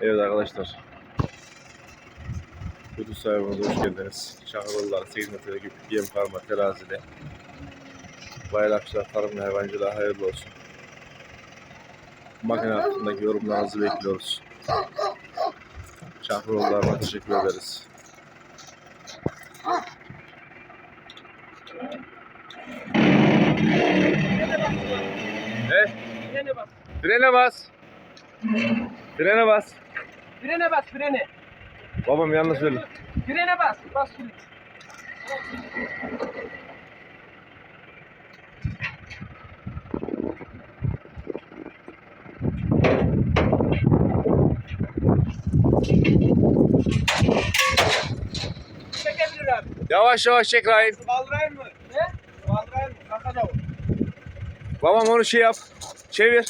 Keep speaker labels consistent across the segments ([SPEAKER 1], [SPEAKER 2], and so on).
[SPEAKER 1] Evet arkadaşlar. YouTube sayfamıza hoş geldiniz. Şahırlılar 8 metrelik yem karma terazide. Bayrakçılar tarım ve hayvancılığa hayırlı olsun. Makine hakkındaki yorumlarınızı bekliyoruz. Şahırlılarına teşekkür ederiz. Ne?
[SPEAKER 2] Frene bas.
[SPEAKER 1] Frene bas. Frene bas.
[SPEAKER 2] Frene bas frene.
[SPEAKER 1] Babam yanlış söyle.
[SPEAKER 2] Frene bas. Bas frene. Çekebilir abi.
[SPEAKER 1] Yavaş yavaş çek Rahim.
[SPEAKER 2] Kaldırayım mı? Ne? Kaldırayım mı? Kaka da.
[SPEAKER 1] Babam onu şey yap. Çevir.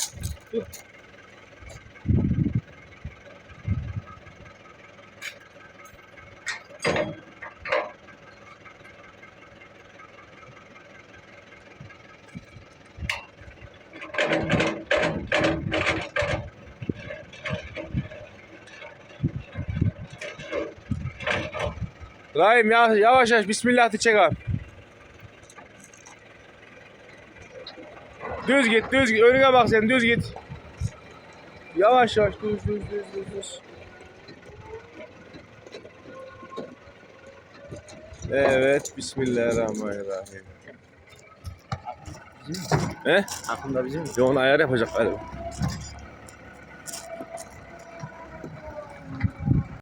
[SPEAKER 1] Rahim ya, yavaş yavaş Bismillah çek abi. Düz git, düz git. Önüne bak sen, düz git. Yavaş yavaş, düz, düz, düz, düz, düz. Evet, Bismillahirrahmanirrahim. He?
[SPEAKER 3] Aklında bizim mi?
[SPEAKER 1] Ya onu ayar yapacak galiba.